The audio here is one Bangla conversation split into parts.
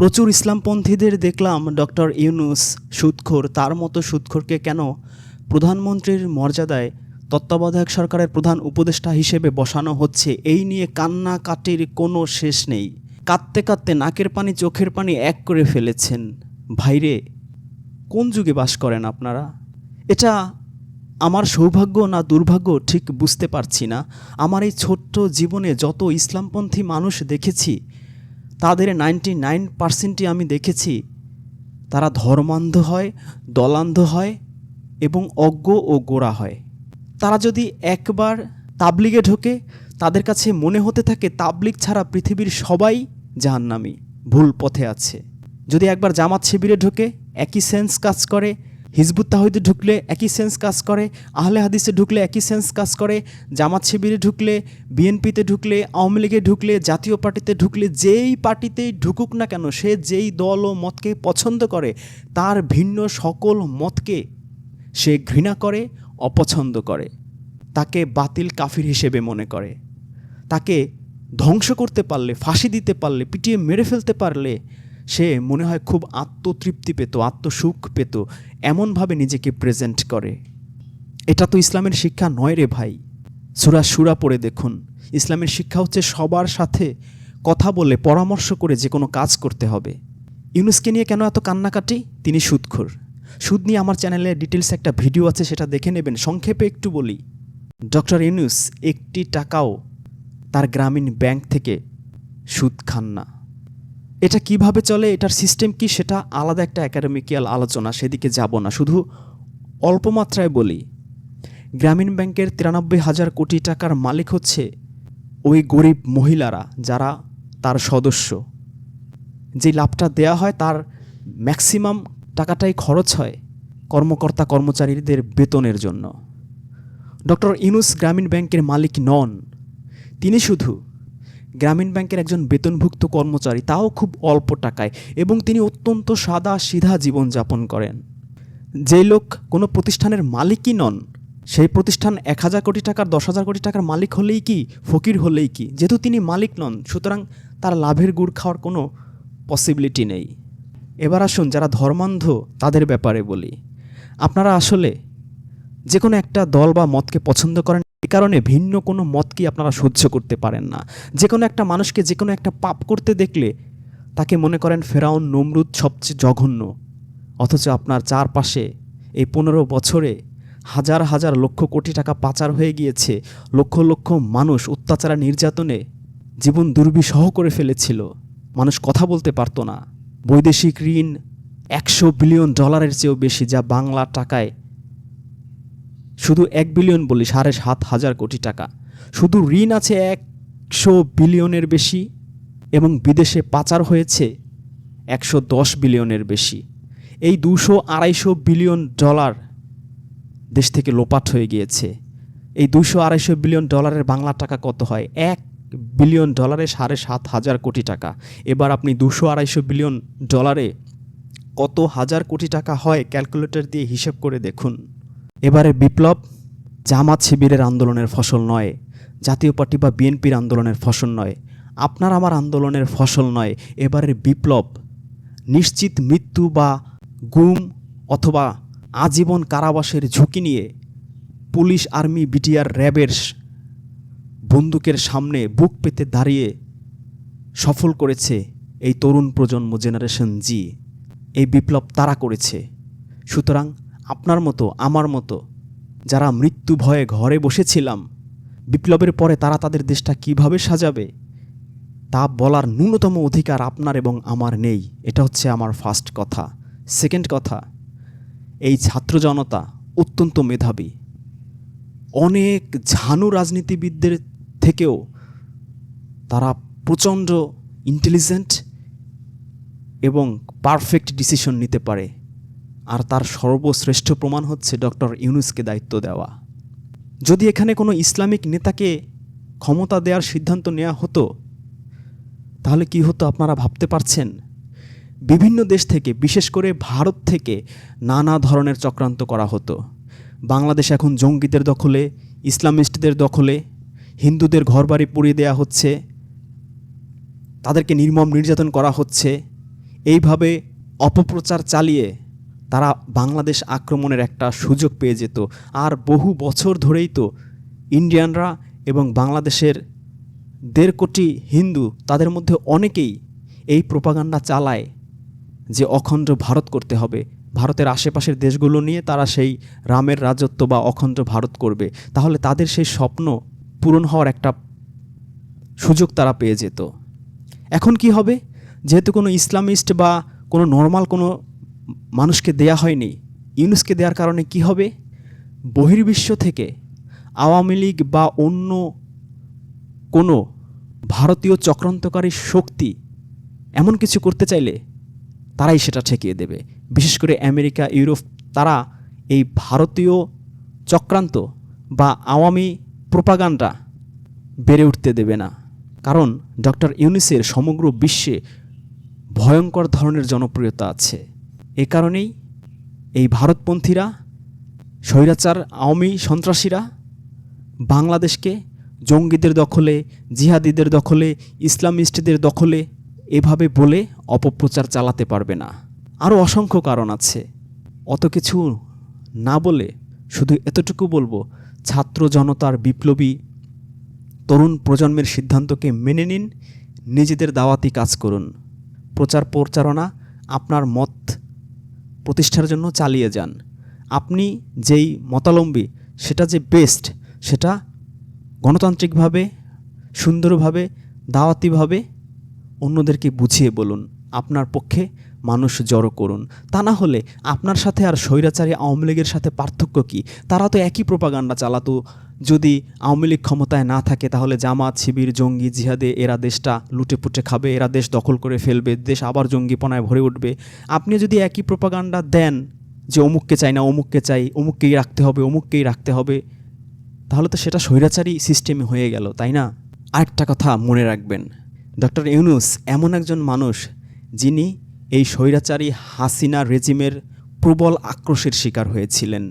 প্রচুর ইসলামপন্থীদের দেখলাম ডক্টর ইউনুস সুদখোর। তার মতো সুদখোরকে কেন প্রধানমন্ত্রীর মর্যাদায় তত্ত্বাবধায়ক সরকারের প্রধান উপদেষ্টা হিসেবে বসানো হচ্ছে? এই নিয়ে কান্নাকাটির কোনো শেষ নেই। কাঁদতে কাঁদতে নাকের পানি, চোখের পানি এক করে ফেলেছেন। ভাইরে কোন যুগে বাস করেন আপনারা? এটা আমার সৌভাগ্য না দুর্ভাগ্য ঠিক বুঝতে পারছি না। আমার এই ছোট্ট জীবনে যত ইসলামপন্থী মানুষ দেখেছি তাদের নাইনটি নাইন পার্সেন্টই আমি দেখেছি, তারা ধর্মান্ধ হয়, দলান্ধ হয় এবং অজ্ঞ ও গোড়া হয়। তারা যদি একবার তাবলিগে ঢোকে, তাদের কাছে মনে হতে থাকে তাবলিগ ছাড়া পৃথিবীর সবাই জাহান্নামী, ভুল পথে আছে। যদি একবার জামাত শিবিরে ঢোকে, একই সেন্স কাজ করে হিজবুত তাহিদে ঢুকলে একই সেন্স কাজ করে, আহলে হাদিসে ঢুকলে একই সেন্স কাজ করে, জামাত শিবিরে ঢুকলে, বিএনপিতে ঢুকলে, আওয়ামী লীগে ঢুকলে, জাতীয় পার্টিতে ঢুকলে, যেই পার্টিতেই ঢুকুক না কেন, সে যেই দল ও মতকে পছন্দ করে, তার ভিন্ন সকল মতকে সে ঘৃণা করে, অপছন্দ করে। তাকে বাতিল কাফির হিসেবে মনে করে। তাকে ধ্বংস করতে পারলে, ফাঁসি দিতে পারলে, পিটিয়ে মেরে ফেলতে পারলে সে মনে হয় খুব আত্মতৃপ্তি পেত, আত্মসুখ পেত, এমনভাবে নিজেকে প্রেজেন্ট করে। এটা তো ইসলামের শিক্ষা নয় রে ভাই। সুরা সুরা পড়ে দেখুন। ইসলামের শিক্ষা হচ্ছে সবার সাথে কথা বলে পরামর্শ করে যে কোনো কাজ করতে হবে। ইউনুসকে নিয়ে কেন এত কান্নাকাটি? তিনি সুদখোর। সুদ নিয়ে আমার চ্যানেলে ডিটেলস একটা ভিডিও আছে, সেটা দেখে নেবেন। সংক্ষেপে একটু বলি। ডক্টর ইউনুস একটি টাকাও তার গ্রামীণ ব্যাংক থেকে সুদ খান না। এটা কীভাবে চলে, এটার সিস্টেম কি, সেটা আলাদা একটা একাডেমিক্যাল আলোচনা, সেদিকে যাব না। শুধু অল্প মাত্রায় বলি, গ্রামীণ ব্যাংকের তিরানব্বই হাজার কোটি টাকার মালিক হচ্ছে ওই গরিব মহিলারা যারা তার সদস্য। যে লাভটা দেয়া হয় তার ম্যাক্সিমাম টাকাটাই খরচ হয় কর্মকর্তা কর্মচারীদের বেতনের জন্য। ডক্টর ইনুস গ্রামীণ ব্যাংকের মালিক নন, তিনি শুধু গ্রামীণ ব্যাংকের একজন বেতনভুক্ত কর্মচারী, তাও খুব অল্প টাকায়, এবং তিনি অত্যন্ত সাদা সিধা জীবনযাপন করেন। যে লোক কোনো প্রতিষ্ঠানের মালিকই নন, সেই প্রতিষ্ঠান এক হাজার কোটি টাকার, দশ হাজার কোটি টাকার মালিক হলেই কি, ফকির হলেই কি? যেহেতু তিনি মালিক নন, সুতরাং তার লাভের গুড় খাওয়ার কোনো পসিবিলিটি নেই। এবার আসুন যারা ধর্মান্ধ, তাদের ব্যাপারে বলি। আপনারা আসলে যে কোনো একটা দল বা মতকে পছন্দ করেন এ কারণে ভিন্ন কোনো মতকে আপনারা সহ্য করতে পারেন না। যে কোনো একটা মানুষকে যে কোনো একটা পাপ করতে দেখলে তাকে মনে করেন ফেরাউন নমরুদ সবচেয়ে জঘন্য। অথচ আপনার চারপাশে এই পনেরো বছরে হাজার হাজার লক্ষ কোটি টাকা পাচার হয়ে গিয়েছে, লক্ষ লক্ষ মানুষ অত্যাচার, নির্যাতনে জীবন দুর্বিষহ করে ফেলেছিল। মানুষ কথা বলতে পারতো না। বৈদেশিক ঋণ একশো বিলিয়ন ডলারের চেয়েও বেশি, যা বাংলা টাকায় শুধু এক বিলিয়ন বলি সাড়ে সাত হাজার কোটি টাকা। শুধু ঋণ আছে একশো বিলিয়নের বেশি এবং বিদেশে পাচার হয়েছে একশো দশ বিলিয়নের বেশি। এই দুশো আড়াইশো বিলিয়ন ডলার দেশ থেকে লোপাট হয়ে গিয়েছে। এই দুশো আড়াইশো বিলিয়ন ডলারের বাংলা টাকা কত হয়? এক বিলিয়ন ডলারে সাড়ে সাত হাজার কোটি টাকা। এবার আপনি দুশো আড়াইশো বিলিয়ন ডলারে কত হাজার কোটি টাকা হয় ক্যালকুলেটর দিয়ে হিসেব করে দেখুন। এবারে বিপ্লব জামাত শিবিরের আন্দোলনের ফসল নয়, জাতীয় পার্টি বা বিএনপির আন্দোলনের ফসল নয়, আপনার আমার আন্দোলনের ফসল নয়, এবারের বিপ্লব নিশ্চিত মৃত্যু বা গুম অথবা আজীবন কারাবাসের ঝুঁকি নিয়ে পুলিশ, আর্মি, বিটিআর র্যাবের বন্দুকের সামনে বুক পেতে দাঁড়িয়ে সফল করেছে এই তরুণ প্রজন্ম জেনারেশন জি। এই বিপ্লব তারা করেছে। সুতরাং আপনার মতো, আমার মতো, যারা মৃত্যু ভয়ে ঘরে বসেছিলাম, বিপ্লবের পরে তারা তাদের দেশটা কীভাবে সাজাবে, তা বলার ন্যূনতম অধিকার আপনার এবং আমার নেই। এটা হচ্ছে আমার ফার্স্ট কথা। সেকেন্ড কথা, এই ছাত্র জনতা অত্যন্ত মেধাবী। অনেক ঝানু রাজনীতিবিদদের থেকেও তারা প্রচণ্ড ইন্টেলিজেন্ট এবং পারফেক্ট ডিসিশন নিতে পারে। আর তার সর্বশ্রেষ্ঠ প্রমাণ হচ্ছে ডক্টর ইউনুসকে দায়িত্ব দেওয়া। যদি এখানে কোনো ইসলামিক নেতাকে ক্ষমতা দেওয়ার সিদ্ধান্ত নেওয়া হতো, তাহলে কি হতো আপনারা ভাবতে পারছেন? বিভিন্ন দেশ থেকে, বিশেষ করে ভারত থেকে নানা ধরনের চক্রান্ত করা হতো। বাংলাদেশ এখন জঙ্গিদের দখলে, ইসলামিস্টদের দখলে, হিন্দুদের ঘরবাড়ি পুড়িয়ে দেওয়া হচ্ছে, তাদেরকে নির্মম নির্যাতন করা হচ্ছে। এইভাবে অপপ্রচার চালিয়ে তারা বাংলাদেশ আক্রমণের একটা সুযোগ পেয়ে যেত। আর বহু বছর ধরেই তো ইন্ডিয়ানরা এবং বাংলাদেশের দেড় কোটি হিন্দু তাদের মধ্যে অনেকেই এই প্রপাগান্ডা চালায় যে অখণ্ড ভারত করতে হবে। ভারতের আশেপাশের দেশগুলো নিয়ে তারা সেই রামের রাজত্ব বা অখণ্ড ভারত করবে। তাহলে তাদের সেই স্বপ্ন পূরণ হওয়ার একটা সুযোগ তারা পেয়ে যেত। এখন কি হবে? যেহেতু কোনো ইসলামিস্ট বা কোনো নর্মাল কোনো মানুষকে দেয়া হয়নি। ইউনুসকে দেওয়ার কারণে কি হবে? বহির্বিশ্ব থেকে আওয়ামী লীগ বা অন্য কোনো ভারতীয় চক্রান্তকারী শক্তি এমন কিছু করতে চাইলে তারাই সেটা ঠেকিয়ে দেবে। বিশেষ করে আমেরিকা, ইউরোপ, তারা এই ভারতীয় চক্রান্ত বা আওয়ামী প্রোপাগান্ডা বেড়ে উঠতে দেবে না। কারণ ডক্টর ইউনিসের সমগ্র বিশ্বে ভয়ঙ্কর ধরনের জনপ্রিয়তা আছে। এ কারণেই এই ভারতপন্থীরা, স্বৈরাচার, আওয়ামী সন্ত্রাসীরা বাংলাদেশকে জঙ্গিদের দখলে, জিহাদিদের দখলে, ইসলামিস্টদের দখলে এভাবে বলে অপপ্রচার চালাতে পারবে না। আরও অসংখ্য কারণ আছে। অত কিছু না বলে শুধু এতটুকু বলব, ছাত্র জনতার বিপ্লবী তরুণ প্রজন্মের সিদ্ধান্তকে মেনে নিন, নিজেদের দাওয়াতি কাজ করুন। প্রচার প্রচারণা আপনার মত প্রতিষ্ঠার জন্য চালিয়ে যান। আপনি যেই মতালম্বী, সেটা যে বেস্ট সেটা গণতান্ত্রিকভাবে, সুন্দরভাবে, দাওয়াতিভাবে অন্যদেরকে বুঝিয়ে বলুন। আপনার পক্ষে মানুষ জড়ো করুন। তা না হলে আপনার সাথে আর স্বৈরাচারী আওয়ামী লীগের সাথে পার্থক্য কী? তারা তো একই প্রপাগান্ডা চালাতো। যদি আওয়ামী লীগ ক্ষমতায় না থাকে, তাহলে জামাত, শিবির, জঙ্গি, জিহাদে এরা দেশটা লুটে পুটে খাবে, এরা দেশ দখল করে ফেলবে, দেশ আবার জঙ্গিপনায় ভরে উঠবে। আপনি যদি একই প্রপাগান্ডা দেন যে অমুককে চাই না, অমুককে চাই, অমুককেই রাখতে হবে, অমুককেই রাখতে হবে, তাহলে তো সেটা স্বৈরাচারী সিস্টেমে হয়ে গেল, তাই না? আরেকটা কথা মনে রাখবেন, ডক্টর ইউনুস এমন একজন মানুষ যিনি এই স্বৈরাচারী হাসিনা রেজিমের প্রবল আক্রোশের শিকার হয়েছিলেন।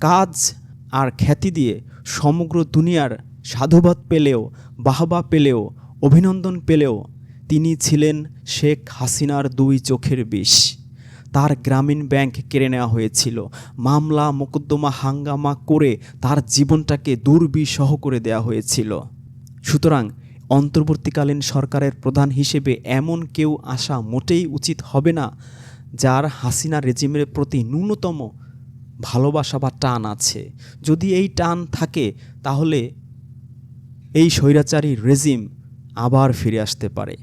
কাজ আর খ্যাতি দিয়ে সমগ্র দুনিয়ার সাধুবাদ পেলেও, বাহবা পেলেও, অভিনন্দন পেলেও তিনি ছিলেন শেখ হাসিনার দুই চোখের বিষ। তার গ্রামীণ ব্যাংক কেড়ে নেওয়া হয়েছিল। মামলা, মোকদ্দমা হাঙ্গামা করে তার জীবনটাকে দুর্বিষহ করে দেওয়া হয়েছিল। সুতরাং অন্তর্বর্তীকালীন সরকারের প্রধান হিসেবে এমন কেউ আসা মোটেই উচিত হবে না, যার হাসিনা রেজিমের প্রতি ন্যূনতম ভালোবাসা বা টান আছে। যদি এই টান থাকে, তাহলে এই স্বৈরাচারী রেজিম আবার ফিরে আসতে পারে।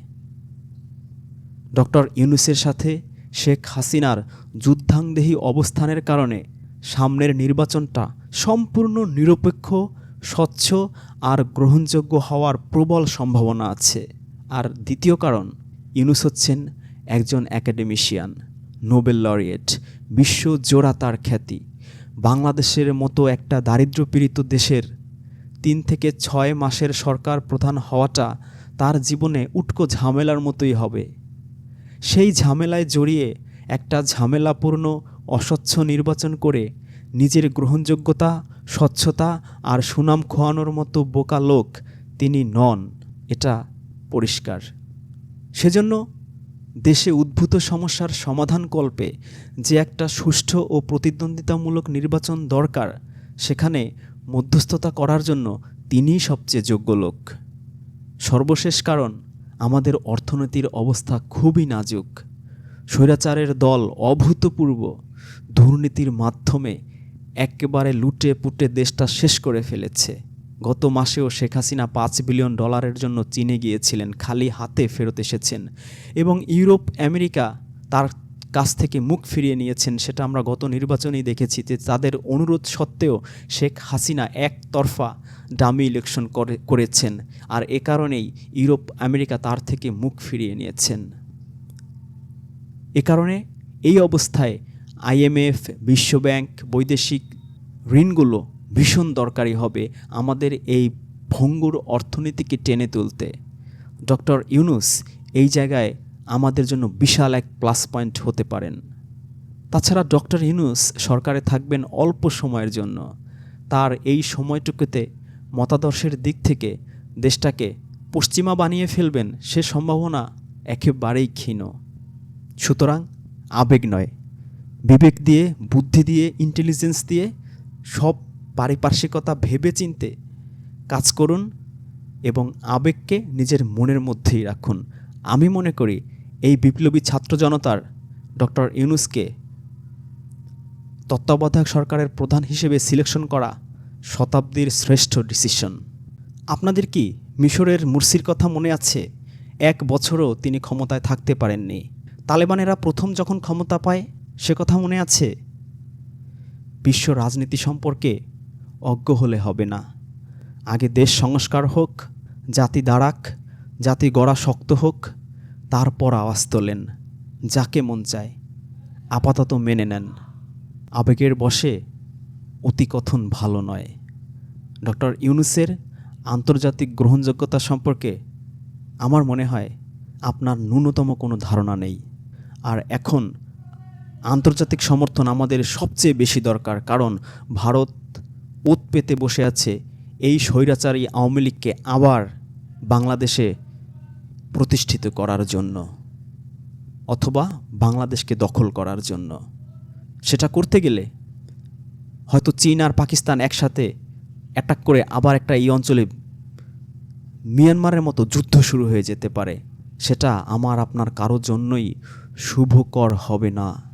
ডক্টর ইউনুসের সাথে শেখ হাসিনার যুদ্ধাংদেহী অবস্থানের কারণে সামনের নির্বাচনটা সম্পূর্ণ নিরপেক্ষ, স্বচ্ছ আর গ্রহণযোগ্য হওয়ার প্রবল সম্ভাবনা আছে। আর দ্বিতীয় কারণ, ইউনুস হচ্ছেন একজন অ্যাকাডেমিশিয়ান নোবেল লরিয়েট বিশ্বজোড়া তার খ্যাতি। বাংলাদেশের মতো একটা দারিদ্র্যপীড়িত দেশের তিন থেকে ছয় মাসের সরকার প্রধান হওয়াটা তার জীবনে উটকো ঝামেলার মতোই হবে। সেই ঝামেলায় জড়িয়ে একটা ঝামেলাপূর্ণ, অস্বচ্ছ নির্বাচন করে নিজের গ্রহণযোগ্যতা, স্বচ্ছতা আর সুনাম খোয়ানোর মতো বোকা লোক তিনি নন, এটা পরিষ্কার। সেজন্য দেশে উদ্ভূত সমস্যার সমাধান কল্পে যে একটা সুষ্ঠু ও প্রতিদ্বন্দ্বিতামূলক নির্বাচন দরকার, সেখানে মধ্যস্থতা করার জন্য তিনিই সবচেয়ে যোগ্য লোক। সর্বশেষ কারণ, আমাদের অর্থনীতির অবস্থা খুবই নাজুক। স্বৈরাচারের দল অভূতপূর্ব। দুর্নীতির মাধ্যমে একেবারে লুটে পুটে দেশটা শেষ করে ফেলেছে। গত মাসেও শেখ হাসিনা পাঁচ বিলিয়ন ডলারের জন্য চীনে গিয়েছিলেন, খালি হাতে ফেরত এসেছেন এবং ইউরোপ, আমেরিকা তার কাছ থেকে মুখ ফিরিয়ে নিয়েছেন। সেটা আমরা গত নির্বাচনেই দেখেছি যে তাদের অনুরোধ সত্ত্বেও শেখ হাসিনা একতরফা ডামি ইলেকশন করে, করেছেন আর এ কারণেই ইউরোপ, আমেরিকা তার থেকে মুখ ফিরিয়ে নিয়েছেন। এ কারণে এই অবস্থায় আইএমএফ বিশ্বব্যাংক বৈদেশিক ঋণগুলো ভীষণ দরকারি হবে আমাদের এই ভঙ্গুর অর্থনীতিকে টেনে তুলতে। ডক্টর ইউনুস এই জায়গায় আমাদের জন্য বিশাল এক প্লাস পয়েন্ট হতে পারেন। তাছাড়া ডক্টর ইউনুস সরকারে থাকবেন অল্প সময়ের জন্য। তার এই সময়টুকুতে মতাদর্শের দিক থেকে দেশটাকে পশ্চিমা বানিয়ে ফেলবেন সে সম্ভাবনা একেবারেই ক্ষীণ। সুতরাং আবেগ নয়। বিবেক দিয়ে, বুদ্ধি দিয়ে ইন্টেলিজেন্স দিয়ে সব পারিপার্শ্বিকতা ভেবে চিনতে কাজ করুন এবং আবেগকে নিজের মনের মধ্যেই রাখুন। আমি মনে করি এই বিপ্লবী ছাত্র জনতার ডক্টর ইউনুসকে তত্ত্বাবধায়ক সরকারের প্রধান হিসেবে সিলেকশন করা শতাব্দীর শ্রেষ্ঠ ডিসিশন। আপনাদের কি মিশরের মুরসির কথা মনে আছে? এক বছরও তিনি ক্ষমতায় থাকতে পারেননি। তালেবানেরা প্রথম যখন ক্ষমতা পায়, সে কথা মনে আছে? বিশ্ব রাজনীতি সম্পর্কে অজ্ঞ হলে হবে না। আগে দেশ সংস্কার হোক, জাতি দাঁড়াক, জাতি গড়া শক্ত হোক, তারপর আওয়াজ তোলেন, যাকে মন চায়, আপাতত মেনে নেন। আবেগের বসে অতিকথন ভালো নয়। ডক্টর ইউনুসের আন্তর্জাতিক গ্রহণযোগ্যতা সম্পর্কে আমার মনে হয় আপনার ন্যূনতম কোনো ধারণা নেই। আর এখন আন্তর্জাতিক সমর্থন আমাদের সবচেয়ে বেশি দরকার, কারণ ভারত ওত পেতে বসে আছে এই স্বৈরাচারী আওয়ামী লীগকে আবার বাংলাদেশে প্রতিষ্ঠিত করার জন্য অথবা বাংলাদেশকে দখল করার জন্য। সেটা করতে গেলে হয়তো চীন আর পাকিস্তান একসাথে অ্যাটাক করে আবার একটা এই অঞ্চলে মিয়ানমারের মতো যুদ্ধ শুরু হয়ে যেতে পারে। সেটা আমার আপনার কারোর জন্যই শুভকর হবে না।